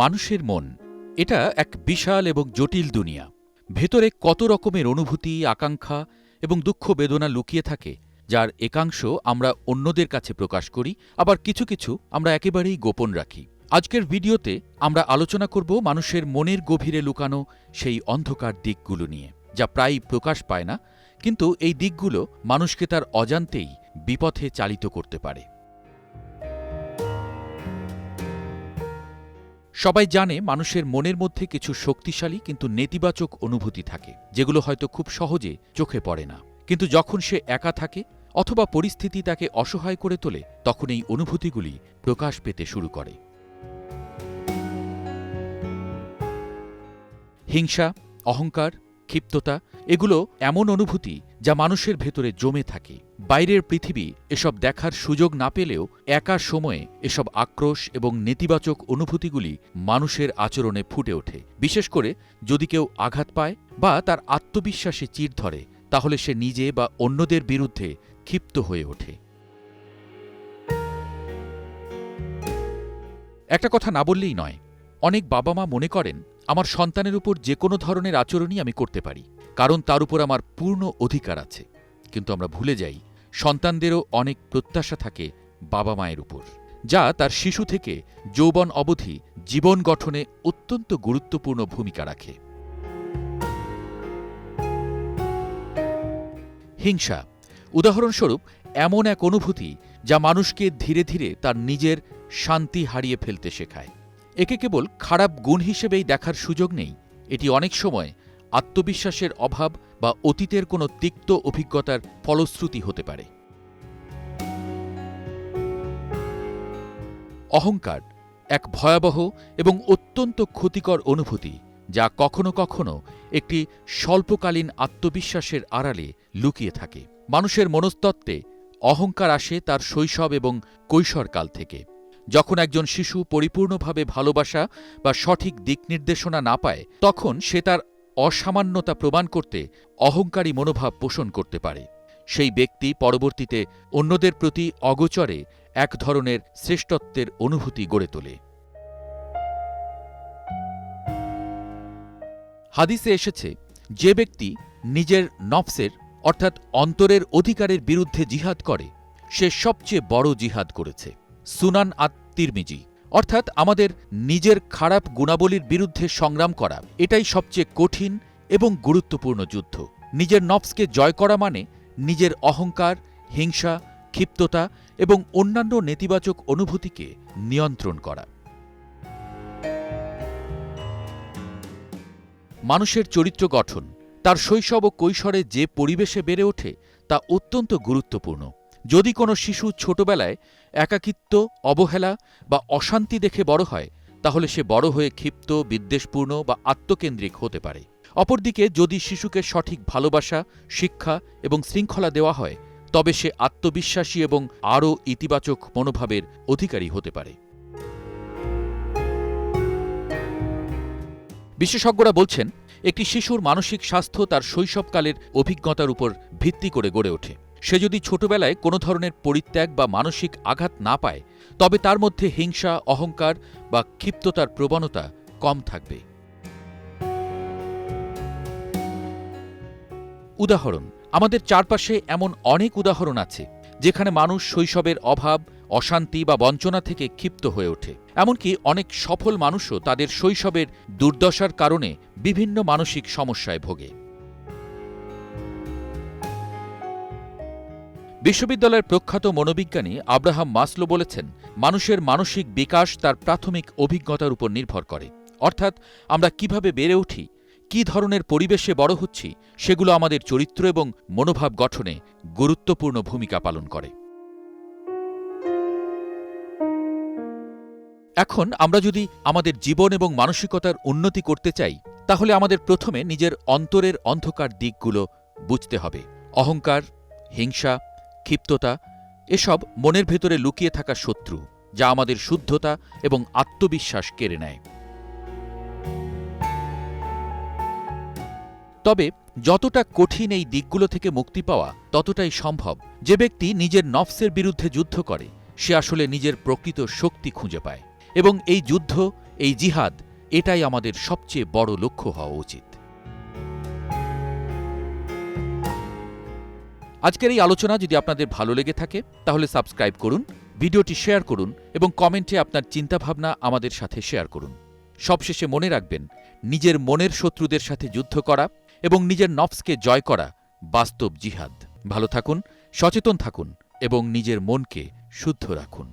মানুষের মন, এটা এক বিশাল এবং জটিল দুনিয়া। ভেতরে কত রকমের অনুভূতি, আকাঙ্ক্ষা এবং দুঃখ বেদনা লুকিয়ে থাকে, যার একাংশ আমরা অন্যদের কাছে প্রকাশ করি, আবার কিছু কিছু আমরা একেবারেই গোপন রাখি। আজকের ভিডিওতে আমরা আলোচনা করব মানুষের মনের গভীরে লুকানো সেই অন্ধকার দিকগুলো নিয়ে, যা প্রায়ই প্রকাশ পায় না, কিন্তু এই দিকগুলো মানুষকে তার অজান্তেই বিপথে চালিত করতে পারে। সবাই জানে মানুষের মনের মধ্যে কিছু শক্তিশালী কিন্তু নেতিবাচক অনুভূতি থাকে, যেগুলো হয়তো খুব সহজে চোখে পড়ে না। কিন্তু যখন সে একা থাকে অথবা পরিস্থিতি তাকে অসহায় করে তোলে, তখন এই অনুভূতিগুলি প্রকাশ পেতে শুরু করে। হিংসা, অহংকার ক্ষিপ্ততা, এগুলো এমন অনুভূতি যা মানুষের ভেতরে জমে থাকে। বাইরের পৃথিবী এসব দেখার সুযোগ না পেলেও একা সময়ে এসব আক্রোশ এবং নেতিবাচক অনুভূতিগুলি মানুষের আচরণে ফুটে ওঠে। বিশেষ করে যদি কেউ আঘাত পায় বা তার আত্মবিশ্বাসে চির ধরে, তাহলে সে নিজে বা অন্যদের বিরুদ্ধে ক্ষিপ্ত হয়ে ওঠে। একটা কথা না বললেই নয়, অনেক বাবা মা মনে করেন আমার সন্তানের উপর যে কোনো ধরনের আচরণই আমি করতে পারি, কারণ তার উপর আমার পূর্ণ অধিকার আছে। কিন্তু আমরা ভুলে যাই, সন্তানদেরও অনেক প্রত্যাশা থাকে বাবা মায়ের উপর, যা তার শিশু থেকে যৌবন অবধি জীবন গঠনে অত্যন্ত গুরুত্বপূর্ণ ভূমিকা রাখে। হিংসা, উদাহরণস্বরূপ, এমন এক অনুভূতি যা মানুষকে ধীরে ধীরে তার নিজের শান্তি হারিয়ে ফেলতে শেখায়। একে কেবল খারাপ গুণ হিসেবেই দেখার সুযোগ নেই, এটি অনেক সময় আত্মবিশ্বাসের অভাব বা অতীতের কোনো তিক্ত অভিজ্ঞতার ফলশ্রুতি হতে পারে। অহংকার এক ভয়াবহ এবং অত্যন্ত ক্ষতিকর অনুভূতি, যা কখনো কখনো একটি স্বল্পকালীন আত্মবিশ্বাসের আড়ালে লুকিয়ে থাকে। মানুষের মনস্তত্ত্বে অহংকার আসে তার শৈশব এবং কৈশোরকাল থেকে। যখন একজন শিশু পরিপূর্ণভাবে ভালোবাসা বা সঠিক দিক নির্দেশনা না পায়, তখন সে তার অসামান্যতা প্রমাণ করতে অহংকারী মনোভাব পোষণ করতে পারে। সেই ব্যক্তি পরবর্তীতে অন্যদের প্রতি অগোচরে এক ধরনের শ্রেষ্ঠত্বের অনুভূতি গড়ে তোলে। হাদিসে এসেছে, যে ব্যক্তি নিজের নফসের অর্থাৎ অন্তরের অধিকারের বিরুদ্ধে জিহাদ করে, সে সবচেয়ে বড় জিহাদ করেছে। সুনান আত তিরমিজি। অর্থাৎ আমাদের নিজের খারাপ গুণাবলীর বিরুদ্ধে সংগ্রাম করা, এটাই সবচেয়ে কঠিন এবং গুরুত্বপূর্ণ যুদ্ধ। নিজের নফসকে জয় করা মানে নিজের অহংকার, হিংসা, ক্ষিপ্ততা এবং অন্যান্য নেতিবাচক অনুভূতিকে নিয়ন্ত্রণ করা। মানুষের চরিত্র গঠন, তার শৈশব ও কৈশোরে যে পরিবেশে বেড়ে ওঠে তা অত্যন্ত গুরুত্বপূর্ণ। যদি কোনো শিশু ছোটবেলায় একাকিত্ব, অবহেলা বা অশান্তি দেখে বড় হয়, তাহলে সে বড় হয়ে ক্ষিপ্ত, বিদ্বেষপূর্ণ বা আত্মকেন্দ্রিক হতে পারে। অপরদিকে যদি শিশুকে সঠিক ভালোবাসা, শিক্ষা এবং শৃঙ্খলা দেওয়া হয়, তবে সে আত্মবিশ্বাসী এবং আরও ইতিবাচক মনোভাবের অধিকারী হতে পারে। বিশেষজ্ঞরা বলছেন, একটি শিশুর মানসিক স্বাস্থ্য তার শৈশবকালের অভিজ্ঞতার উপর ভিত্তি করে গড়ে ওঠে। সে যদি ছোটবেলায় কোনো ধরনের পরিত্যাগ বা মানসিক আঘাত না পায়, তবে তার মধ্যে হিংসা, অহংকার বা ক্ষিপ্ততার প্রবণতা কম থাকবে। উদাহরণ, আমাদের চারপাশে এমন অনেক উদাহরণ আছে, যেখানে মানুষ শৈশবের অভাব, অশান্তি বা বঞ্চনা থেকে ক্ষিপ্ত হয়ে ওঠে। এমনকি অনেক সফল মানুষও তাদের শৈশবের দুর্দশার কারণে বিভিন্ন মানসিক সমস্যায় ভোগে। বিশ্ববিদ্যালয়ের প্রখ্যাত মনোবিজ্ঞানী আব্রাহাম মাসলো বলেছেন, মানুষের মানসিক বিকাশ তার প্রাথমিক অভিজ্ঞতার উপর নির্ভর করে। অর্থাৎ আমরা কীভাবে বেড়ে উঠি, কি ধরনের পরিবেশে বড় হচ্ছি, সেগুলো আমাদের চরিত্র এবং মনোভাব গঠনে গুরুত্বপূর্ণ ভূমিকা পালন করে। এখন আমরা যদি আমাদের জীবন এবং মানসিকতার উন্নতি করতে চাই, তাহলে আমাদের প্রথমে নিজের অন্তরের অন্ধকার দিকগুলো বুঝতে হবে। অহংকার, হিংসা ক্ষিপ্ততা, এসব মনের ভেতরে লুকিয়ে থাকা শত্রু, যা আমাদের শুদ্ধতা এবং আত্মবিশ্বাস কেড়ে নেয়। তবে, যতটা কঠিন এই দিকগুলো থেকে মুক্তি পাওয়া, ততটাই সম্ভব। যে ব্যক্তি নিজের নফসের বিরুদ্ধে যুদ্ধ করে, সে আসলে নিজের প্রকৃত শক্তি খুঁজে পায়। এবং এই যুদ্ধ, এই জিহাদ, এটাই আমাদের সবচেয়ে বড় লক্ষ্য হওয়া উচিত। আজকের এই আলোচনা যদি আপনাদের ভালো লেগে থাকে, তাহলে সাবস্ক্রাইব করুন, ভিডিওটি শেয়ার করুন এবং কমেন্টে আপনার চিন্তাভাবনা আমাদের সাথে শেয়ার করুন। সবশেষে মনে রাখবেন, নিজের মনের শত্রুদের সাথে যুদ্ধ করা এবং নিজের নফসকে জয় করা বাস্তব জিহাদ। ভালো থাকুন, সচেতন থাকুন এবং নিজের মনকে শুদ্ধ রাখুন।